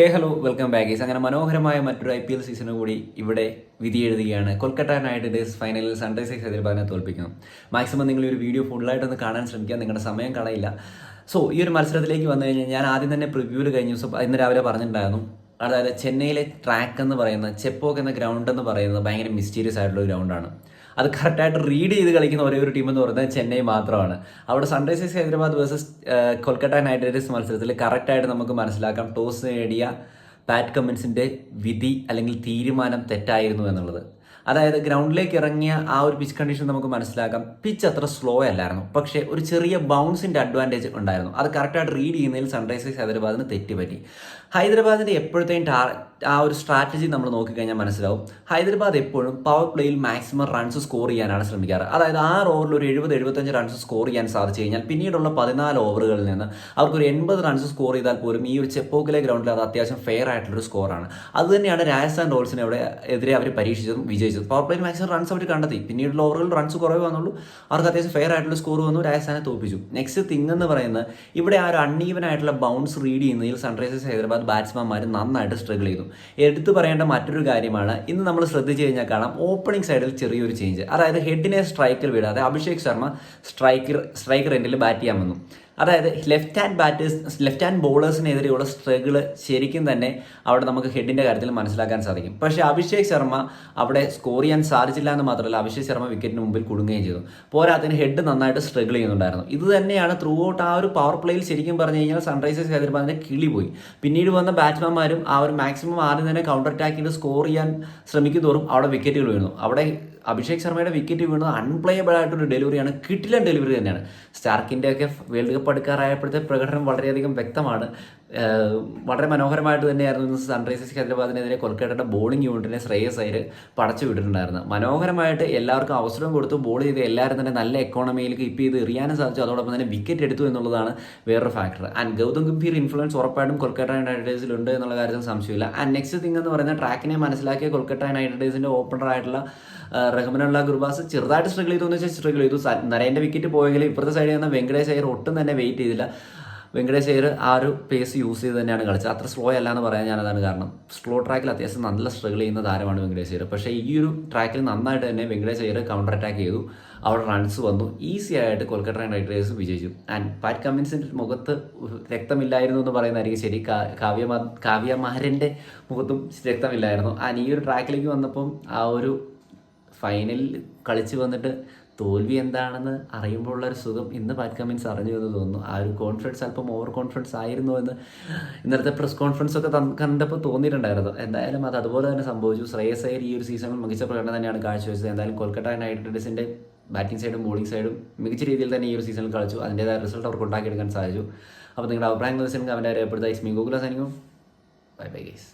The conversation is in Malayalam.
ഹേ ഹലോ വെൽക്കം ബാഗീസ് അങ്ങനെ മനോഹരമായ മറ്റൊരു ഐ പി എൽ സീസണ് കൂടി ഇവിടെ വിധി എഴുതുകയാണ് കൊൽക്കത്ത നൈറ്റ് റൈഡേഴ്സ് ഫൈനലിൽ സൺറൈസേഴ്സ് ഹൈദരാബാദിനെ തോൽപ്പിക്കണം മാക്സിമം നിങ്ങൾ ഒരു വീഡിയോ ഫുള്ളായിട്ടൊന്ന് കാണാൻ ശ്രമിക്കുക. നിങ്ങളുടെ സമയം കളയില്ല. സോ ഈ ഒരു മത്സരത്തിലേക്ക് വന്നു കഴിഞ്ഞാൽ ഞാൻ ആദ്യം തന്നെ പ്രിവ്യൂവിൽ കഴിഞ്ഞ ദിവസം ഇന്ന് രാവിലെ പറഞ്ഞിട്ടുണ്ടായിരുന്നു. അതായത് ചെന്നൈയിലെ ട്രാക്ക് എന്ന് പറയുന്ന ചെപ്പോക്ക് എന്ന ഗ്രൗണ്ട് എന്ന് പറയുന്നത് ഭയങ്കര മിസ്റ്റീരിയസ് ആയിട്ടുള്ള ഗ്രൗണ്ടാണ് അത് കറക്റ്റായിട്ട് റീഡ് ചെയ്ത് കളിക്കുന്ന ഒരേ ഒരു ടീം എന്ന് പറയുന്നത് ചെന്നൈ മാത്രമാണ്. അവിടെ Sunrisers Hyderabad versus Kolkata Knight Riders മത്സരത്തിൽ കറക്റ്റായിട്ട് നമുക്ക് മനസ്സിലാക്കാം. ടോസ് നേടിയ പാറ്റ് കമ്മിൻസിന്റെ വിധി അല്ലെങ്കിൽ തീരുമാനം തെറ്റായിരുന്നു എന്നുള്ളത്. അതായത് ഗ്രൗണ്ടിലേക്ക് ഇറങ്ങിയ ആ ഒരു പിച്ച് കണ്ടീഷൻ നമുക്ക് മനസ്സിലാക്കാം. പിച്ച് അത്ര സ്ലോ അല്ലായിരുന്നു. പക്ഷേ ഒരു ചെറിയ ബൗൺസിന്റെ അഡ്വാന്റേജ് ഉണ്ടായിരുന്നു. അത് കറക്റ്റായിട്ട് റീഡ് ചെയ്യുന്നതിൽ സൺറൈസേഴ്സ് ഹൈദരാബാദിന് തെറ്റുപറ്റി. ഹൈദരാബാദിന്റെ എപ്പോഴത്തെയും ടാർ ആ ഒരു സ്ട്രാറ്റജി നമ്മൾ നോക്കിക്കഴിഞ്ഞാൽ മനസ്സിലാവും. ഹൈദരാബാദ് എപ്പോഴും പവർ പ്ലേയിൽ മാക്സിമം റൺസ് സ്കോർ ചെയ്യാനാണ് ശ്രമിക്കാറ്. അതായത് ആറ് ഓവറിൽ ഒരു എഴുപത് എഴുപത്തഞ്ച് റൺസ് സ്കോർ ചെയ്യാൻ സാധിച്ചു കഴിഞ്ഞാൽ പിന്നീടുള്ള പതിനാല് ഓവറുകളിൽ നിന്ന് അവർക്കൊരു എൺപത് റൺസ് സ്കോർ ചെയ്താൽ പോലും ഈ ഒരു ചെപ്പോക്കിലെ ഗ്രൗണ്ടിൽ അത് അത്യാവശ്യം ഫെയർ ആയിട്ടുള്ളൊരു സ്കോറാണ് അതുതന്നെയാണ് രാജസ്ഥാൻ റോയൽസിനെ അവിടെ എതിരെ അവർ പരീക്ഷിച്ചതും വിജയിച്ചതും. പവർ പ്ലേയിൽ മാക്സിമം റൺസ് അവർ കണ്ടെത്തി. പിന്നീട് ഓവറുകളിൽ റൺസ് കുറവ് വന്നുള്ളൂ. അവർക്ക് അത്യാവശ്യം ഫെയർ ആയിട്ടുള്ള സ്കോർ വന്നു. രാജസ്ഥാനെ തോപ്പിച്ചു. നെക്സ്റ്റ് തിങ് എന്ന് പറയുന്നത് ഇവിടെ ആ ഒരു അൺഈവൻ ആയിട്ടുള്ള ബൗൺസ് റീഡ് ചെയ്യുന്നതിൽ സൺറൈസേഴ്സ് ഹൈദരാബാദ് ബാറ്റ്സ്മാൻമാർ നന്നായിട്ട് സ്ട്രഗിൾ ചെയ്തു. എടുത്തു പറയേണ്ട മറ്റൊരു കാര്യമാണ് ഇന്ന് നമ്മൾ ശ്രദ്ധിച്ചു കഴിഞ്ഞാൽ കാണാം ഓപ്പണിംഗ് സൈഡിൽ ചെറിയൊരു ചേഞ്ച് അതായത് ഹെഡിനെ സ്ട്രൈക്കിൽ വിടാതെ അഭിഷേക് ശർമ്മ സ്ട്രൈക്കർ സ്ട്രൈക്കർ എൻഡിൽ ബാറ്റ് ചെയ്യാൻ വന്നു. അതായത് left hand batters left hand ബോളേഴ്സിനെതിരെയുള്ള struggle ശരിക്കും തന്നെ അവിടെ നമുക്ക് ഹെഡിന്റെ കാര്യത്തിൽ മനസ്സിലാക്കാൻ സാധിക്കും. പക്ഷേ അഭിഷേക് ശർമ്മ അവിടെ സ്കോർ ചെയ്യാൻ സാധിച്ചില്ല എന്ന് മാത്രമല്ല അഭിഷേക് ശർമ്മ വിക്കറ്റിന് മുമ്പിൽ കുടുങ്ങുകയും ചെയ്തു. പോരാത്തിന് ഹെഡ് നന്നായിട്ട് സ്ട്രഗിൾ ചെയ്യുന്നുണ്ടായിരുന്നു. ഇത് തന്നെയാണ് ത്രൂ ഔട്ട് ആ ഒരു പവർ പ്ലേയിൽ ശരിക്കും പറഞ്ഞു കഴിഞ്ഞാൽ സൺറൈസേഴ്സ് ഹൈദരാബാദിന്റെ കിളി പോയി. പിന്നീട് വന്ന ബാറ്റ്സ്മാൻമാരും ആ ഒരു മാക്സിമം ആദ്യം തന്നെ കൗണ്ടർ അറ്റാക്കിന്റെ സ്കോർ ചെയ്യാൻ ശ്രമിക്കും തോറും അവിടെ വിക്കറ്റുകൾ വീണു. അവിടെ അഭിഷേക് ശർമ്മയുടെ വിക്കറ്റ് വീണത് അൺപ്ലേയബിൾ ആയിട്ടൊരു ഡെലിവറിയാണ് കിട്ടിലൻ ഡെലിവറി തന്നെയാണ്. സ്റ്റാർക്കിന്റെ ഒക്കെ വേൾഡ് കപ്പ് എടുക്കാറായപ്പോഴത്തെ പ്രകടനം വളരെയധികം വ്യക്തമാണ്. വളരെ മനോഹരമായിട്ട് തന്നെയായിരുന്നു സൺറൈസേഴ്സ് ഹൈദരാബാദിനെതിരെ കൊൽക്കത്തയുടെ ബോളിംഗ് യൂണിറ്റിനെ ശ്രേയസ് അയ്യർ പടച്ചു വിട്ടിട്ടുണ്ടായിരുന്നു മനോഹരമായിട്ട് എല്ലാവർക്കും അവസരം കൊടുത്തു ബോൾ ചെയ്ത് എല്ലാവരും തന്നെ നല്ല എക്കോണമിയിൽ കീപ്പ് ചെയ്ത് എറിയാനും സാധിച്ചു. അതോടൊപ്പം തന്നെ വിക്കറ്റ് എടുത്തു എന്നുള്ളതാണ് വേറൊരു factor and Gautam Gambhir influence ഉറപ്പായിട്ടും കൊൽക്കത്ത നൈറ്റ് റൈഡേഴ്സിൽ ഉണ്ട് എന്നുള്ള കാര്യത്തിൽ സംശയമില്ല. ആൻഡ് നെക്സ്റ്റ് തിങ് എന്ന് പറയുന്നത് ട്രാക്കിനെ മനസ്സിലാക്കിയ കൊൽക്കത്ത നൈറ്റ് റൈഡേഴ്സിന്റെ ഓപ്പണർ ആയിട്ടുള്ള റഹ്മനുള്ള ഗുർബാസ് ചെറുതായിട്ട് സ്ട്രഗിൾ ചെയ്തു. എന്ന് വെച്ചാൽ സ്ട്രഗിൾ ചെയ്തു. നരേന്റെ വിക്കറ്റ് പോയെങ്കിലും ഇപ്പുറത്തെ സൈഡിൽ നിന്ന് വെങ്കടേഷ് അയ്യർ ഒട്ടും തന്നെ വെയിറ്റ് ചെയ്തില്ല. വെങ്കടേഷ് അയ്യർ ആ ഒരു പേസ് യൂസ് ചെയ്ത് തന്നെയാണ് കളിച്ചത്. അത്ര സ്ലോ അല്ല എന്ന് പറയാൻ ഞാനതാണ് കാരണം. സ്ലോ ട്രാക്കിൽ അത്യാവശ്യം നല്ല സ്ട്രഗിൾ ചെയ്യുന്ന താരമാണ് വെങ്കടേഷ് അയ്യർ പക്ഷേ ഈ ഒരു ട്രാക്കിൽ നന്നായിട്ട് തന്നെ വെങ്കടേഷ് അയ്യർ കൗണ്ടർ അറ്റാക്ക് ചെയ്തു. അവിടെ റൺസ് വന്നു. ഈസി ആയിട്ട് കൊൽക്കത്ത നൈറ്റ് റൈഡേഴ്സ് വിജയിച്ചു. ആൻഡ് പാറ്റ് കമ്മിൻസിന്റെ മുഖത്ത് രക്തമില്ലായിരുന്നു എന്ന് പറയുന്നതായിരിക്കും ശരി. കാവ്യ മാ- കാവ്യ മാരന്റെ മുഖത്തും രക്തമില്ലായിരുന്നു. ആൻഡ് ഈ ഒരു ട്രാക്കിലേക്ക് വന്നപ്പം ആ ഒരു ഫൈനലിൽ കളിച്ച് വന്നിട്ട് തോൽവി എന്താണെന്ന് അറിയുമ്പോഴുള്ള ഒരു സുഖം ഇന്ന് പാറ്റ് കമ്മിൻസ് അറിഞ്ഞു എന്ന് തോന്നുന്നു. ആ ഒരു കോൺഫിഡൻസ് അല്പം ഓവർ കോൺഫിഡൻസ് ആയിരുന്നു എന്ന് ഇന്നലത്തെ പ്രസ് കോൺഫറൻസ് ഒക്കെ കണ്ടപ്പോൾ തോന്നിയിട്ടുണ്ടായിരുന്നു. എന്തായാലും അത് അതുപോലെ തന്നെ സംഭവിച്ചു. ശ്രേയസ് അയ്യർ ഈ ഒരു സീസണിൽ മികച്ച പ്രകടനം തന്നെയാണ് കാഴ്ചവെച്ചത്. എന്തായാലും കൊൽക്കത്ത നൈറ്റ് റൈഡേഴ്സിന്റെ ബാറ്റിംഗ് സൈഡും ബോളിംഗ് സൈഡും മികച്ച രീതിയിൽ തന്നെ ഈ ഒരു സീസണിൽ കളിച്ചു. അതിന്റെതായ റിസൾട്ട് അവർക്ക് ഉണ്ടാക്കിയെടുക്കാൻ സാധിച്ചു. അപ്പോൾ നിങ്ങളുടെ അഭിപ്രായങ്ങൾ വെച്ചിട്ടുണ്ടെങ്കിൽ അവന്റെ അറിയപ്പെടുത്ത ഇസ്മി ഗോകുല സൈനിക്കും ബൈ ബൈ ഗൈസ്